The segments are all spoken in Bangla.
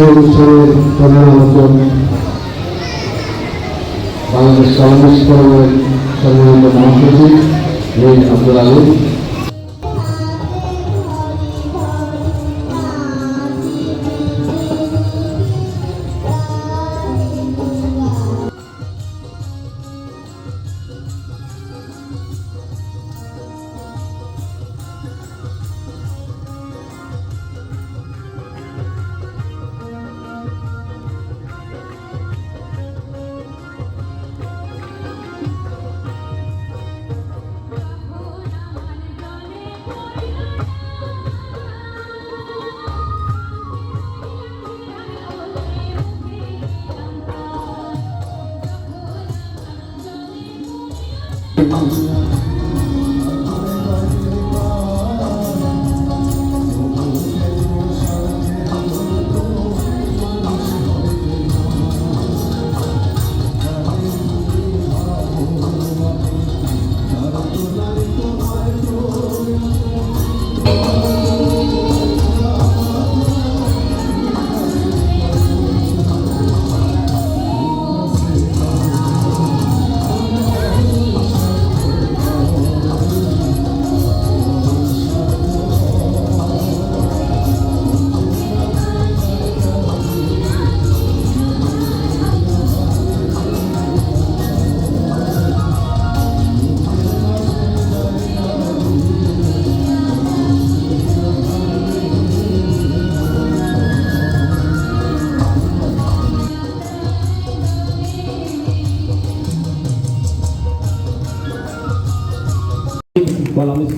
আজকের প্রধান আলোচক বাংলাদেশ ফোরামের সম্মানিত মহাসচিব Abdul Ali mão.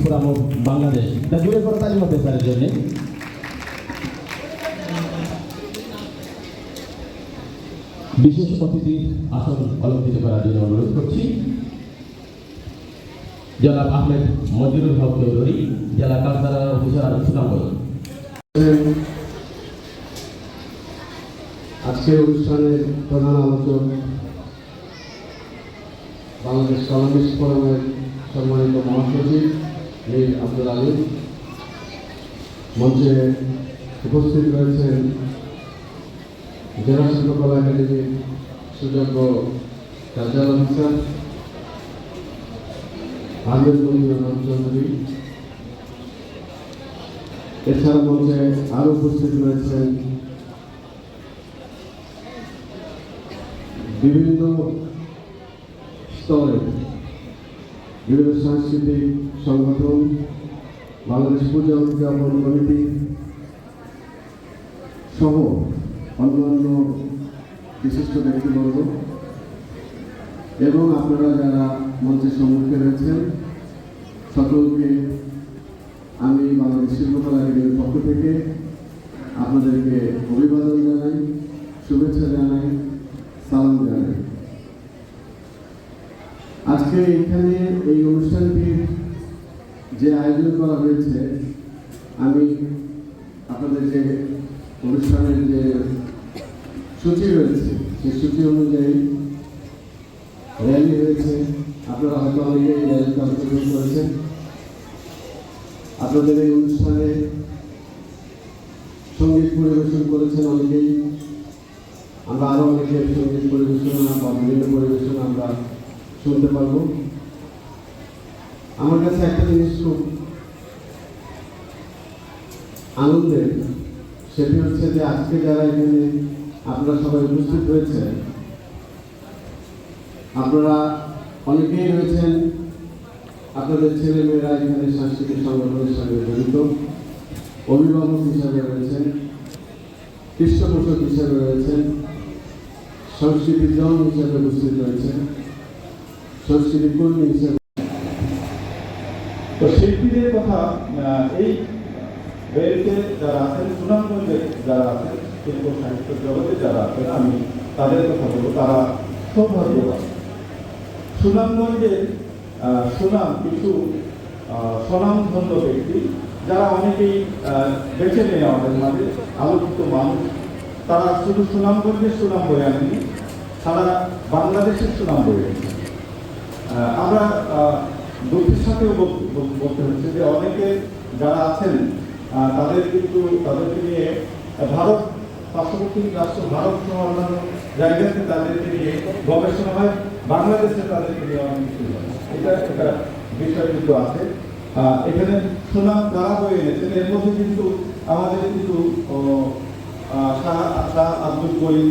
Forum of Bangladesh. তা জুড়ে করে তালিম হতে স্যারের জন্য বিশেষ অতিথি আসন অলঙ্কৃত করার জন্য অনুরোধ করছি। জনাব আহমেদ মজিরুল হক চৌধুরী, জেলা কালচারাল অফিসার সুনামগঞ্জ আজকের অনুষ্ঠানের প্রধান আলোচক বাংলাদেশ কমিউনিস্ট ফোরামের সম্মানিত মহাসচিব মীর আব্দুল আলী মঞ্চে উপস্থিত রয়েছেন জেলা শিল্পকলা একাডেমির সুযোগ্য কার্যাল অফিসার আহমেদ মনির চৌধুরী। এছাড়া মঞ্চে আরও উপস্থিত রয়েছেন বিভিন্ন স্তরে বিভিন্ন সাংস্কৃতিক সংগঠন, বাংলাদেশ পূজা উদযাপন কমিটি সহ অন্যান্য বিশিষ্ট ব্যক্তিবর্গ এবং আপনারা যারা মঞ্চের সম্মুখে রয়েছেন, সকলকে আমি বাংলাদেশ শিল্পকলা একাডেমির পক্ষ থেকে আপনাদেরকে অভিবাদন জানাই, শুভেচ্ছা জানাই সালাম জানাই আজকে এখানে এই অনুষ্ঠানটির যে আয়োজন করা হয়েছে, আমি আপনাদের যে অনুষ্ঠানের যে সূচি রয়েছে, সেই সূচি অনুযায়ী র্যালি হয়েছে। আপনারা হয়তো অনেকেই এই র্যালিতে অংশগ্রহণ করেছেন। আপনাদের এই অনুষ্ঠানে সংগীত পরিবেশন করেছেন অনেকেই। আমরা আরও অনেকে সংগীত পরিবেশনা বা বিভিন্ন পরিবেশনা আমরা শুনতে পারব? আমার কাছে একটা জিনিস খুব আনন্দের, সেটি হচ্ছে যে আজকে যারা এখানে আপনারা সবাই উপস্থিত হয়েছেন, আপনারা অনেকেই রয়েছেন, আপনাদের ছেলে মেয়েরা এখানে সাংস্কৃতিক সংগঠনের সঙ্গে জড়িত, অভিভাবক হিসাবে রয়েছেন, পৃষ্ঠপোষক হিসাবে রয়েছেন সংস্কৃতি জন হিসাবে উপস্থিত রয়েছেন। তো শিল্পীদের কথা এই যারা আছেন সুনামগঞ্জে যারা আছেন শিল্প সাহিত্য জগতে যারা আছেন আমি তাদের কথা বলব তারা সৌভাগ্যবান। সুনামগঞ্জের সুনাম কিছু স্বনামধন্য ব্যক্তি যারা অনেকেই বেছে নেয় আমাদের মাঝে আলোচিত মানুষ তারা শুধু সুনামগঞ্জের সুনাম বয়ে আনেনি সারা বাংলাদেশের সুনাম বয়ে আহ, আমরা দুঃখের সাথেও বল- বল- বলতে হচ্ছে যে অনেকে যারা আছেন তাদের কিন্তু, তাদেরকে নিয়ে ভারত, পার্শ্ববর্তী রাষ্ট্র ভারত সহ অন্যান্য জায়গাতে তাদেরকে নিয়ে গবেষণা হয়, বাংলাদেশে তাদেরকে নিয়ে অনেক কিছু হয়। এটা একটা বিষয় কিন্তু আছে। এখানে সুনাম যারা বয়ে এনেছেন? এর মধ্যে কিন্তু আমাদের কিন্তু শাহ আব্দুল করিম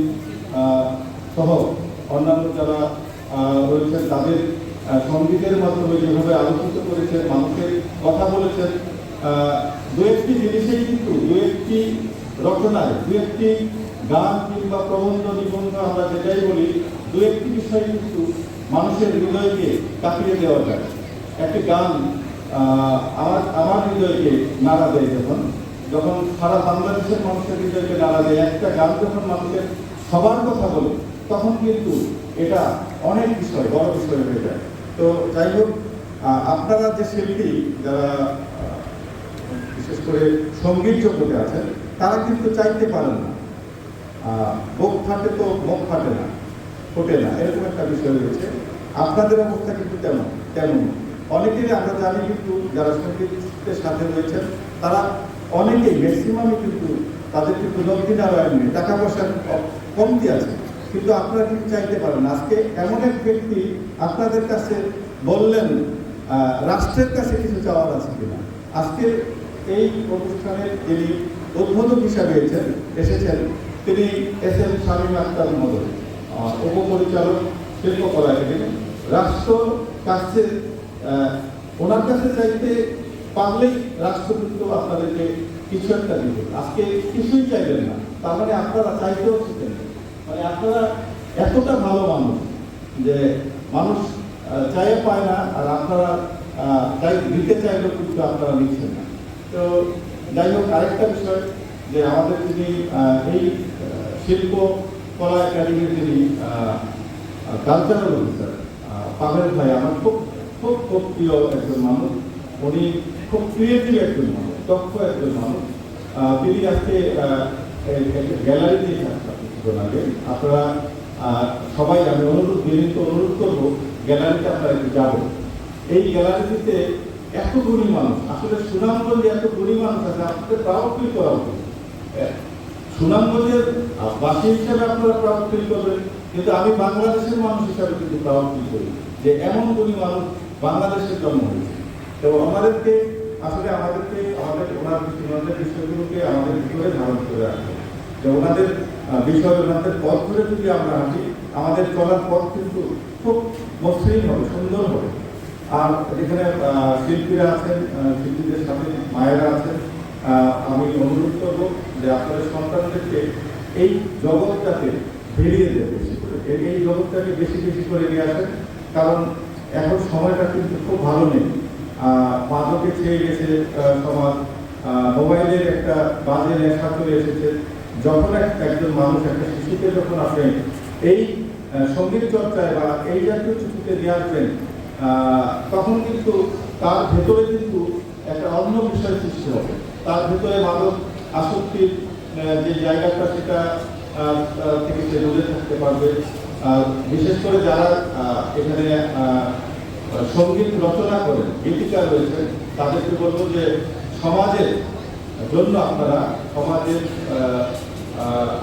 সহ অন্যান্য যারা রয়েছেন, তাদের সঙ্গীতের মাধ্যমে যেভাবে আলোচিত করেছেন, মানুষের কথা বলেছেন দু একটি জিনিসেই কিন্তু, দু একটি রচনায়, দু একটি গান কিংবা প্রবন্ধ নিবন্ধ আমরা যেটাই বলি, দু একটি বিষয় কিন্তু মানুষের হৃদয়কে কাঁপিয়ে দেওয়া যায়। একটি গান আমার আমার হৃদয়কে নাড়া দেয় যখন যখন সারা বাংলাদেশের মানুষের হৃদয়কে নাড়া দেয়, একটা গান যখন মানুষের সবার কথা বলে, তখন কিন্তু এটা অনেক বিষয়, বড় বিষয় হয়ে যায়। তো যাই হোক আপনারা যে শিল্পী যারা বিশেষ করে সংগীত জগতে আছেন, তারা কিন্তু চাইতে পারেন না। বুক ফাটে তো মুখ ফাটে না, ফোটে না, এরকম একটা বিষয় রয়েছে। আপনাদের অবস্থা কিন্তু তেমন তেমন অনেকেরই আমরা জানি কিন্তু যারা সঙ্গীতের সাথে রয়েছেন, তারা অনেকেই ম্যাক্সিমামই কিন্তু তাদের কিন্তু দক্ষিণারায়ণ নেই, টাকা পয়সার কমতি আছে। কিন্তু আপনারা কিন্তু চাইতে পারেন আজকে এমন এক ব্যক্তি আপনাদের কাছে বললেন রাষ্ট্রের কাছে কিছু চাওয়ার আছে কিনা। আজকে এই অনুষ্ঠানে যিনি উদ্বোধক হিসাবে এসেছেন এসেছেন তিনি এস এম শামীম আক্তার আহ, উপপরিচালক শিল্পকলা একাডেমি। রাষ্ট্র কাছে ওনার কাছে চাইতে পারলেই রাষ্ট্র কিন্তু আপনাদেরকে কিছু একটা দিবে। আজকে কিছুই চাইবেন না। তার মানে আপনারা চাইতেও শিখেন। মানে আপনারা এতটা ভালো মানুষ যে মানুষ চাইয়ে পায় না, আর আপনারা চাই দিতে চাইলেও কিন্তু আপনারা নিচ্ছেন না। তো যাই হোক, আরেকটা বিষয় যে আমাদের যিনি এই শিল্প কলা একাডেমির যিনি কালচারাল অফিসার পাবেল ভাই, আমার খুব খুব খুব প্রিয় একজন মানুষ। উনি খুব ক্রিয়েটিভ একজন মানুষ, দক্ষ একজন মানুষ। তিনি আজকে গ্যালারি দিয়ে থাকতাম কিছুক্ষণ আগে। আপনারা সবাই আমি অনুরোধ, বিনীত অনুরোধ করব, গ্যালারিতে আপনারা একটু যাবেন। এই গ্যালারিতে এত গুণী মানুষ, আসলে সুনামগঞ্জে এত গুণী মানুষ আছে, আপনাদের প্রাউড ফিল করা উচিত সুনামগঞ্জের বাসী হিসাবে আপনারা প্রাউড ফিল করবেন, কিন্তু আমি বাংলাদেশের মানুষ হিসাবে কিন্তু প্রাউড ফিল করি যে, এমন গুণী মানুষ বাংলাদেশের জন্ম হয়েছে। তো আমাদেরকে আসলে আমাদেরকে আমাদের ওনার ওনাদের বিষয়গুলোকে আমাদের ভিতরে ধারণ করে রাখতে যে ওনাদের বিষয় ওনাদের পথ ধরে যদি আমরা হাঁটি আমাদের চলার পথ কিন্তু খুব মসৃণ হবে সুন্দর হবে। আর এখানে আহ, শিল্পীরা আছেন শিল্পীদের সাথে মায়েরা আছেন আমি অনুরোধ করব যে আপনাদের সন্তানদেরকে এই জগৎটাকে বেরিয়ে দেয় বেশি করে। এই- জগৎটাকে বেশি বেশি করে নিয়ে আসেন কারণ এখন সময়টা কিন্তু খুব ভালো নেই। মাদকে ছেয়ে গেছে সমাজ মোবাইলের একটা বাজে নেশা চলে এসেছে। যখন এক- একজন মানুষ, একটা শিশুকে যখন আপনি এই সংগীত চর্চায় বা এই জাতীয় কিছুতে নিয়ে আসবেন তখন কিন্তু তার ভেতরে কিন্তু একটা অন্য বিষয় সৃষ্টি হবে। তার ভেতরে মাদক আসক্তির যে জায়গাটা সেটা থেকে সে দূরে থাকতে পারবে। বিশেষ করে যারা এখানে সংগীত রচনা করেন গীতিকার রয়েছেন। তাদেরকে বলব যে সমাজের জন্য আপনারা সমাজের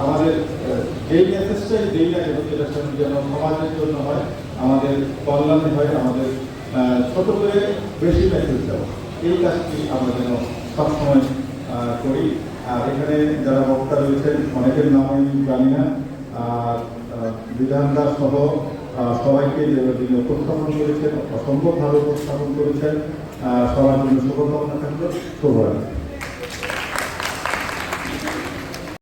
আমাদের যেই মেসেজটাই যেই না যেন সমাজের জন্য হয় আমাদের কল্যাণে হয় আমাদের ছোট করে বেশি মেসেজ দেওয়া। এই কাজটি আমরা যেন সবসময় করি। আর এখানে যারা বক্তা রয়েছেন অনেকের নাম আমি জানি না। আর আহ, বিধানদার সহ সবাইকে যিনি উপস্থাপন করেছেন অসম্ভব ভালো উপস্থাপন করেছেন। সবার জন্য শুভকামনা থাকল। শুভরাত্রি।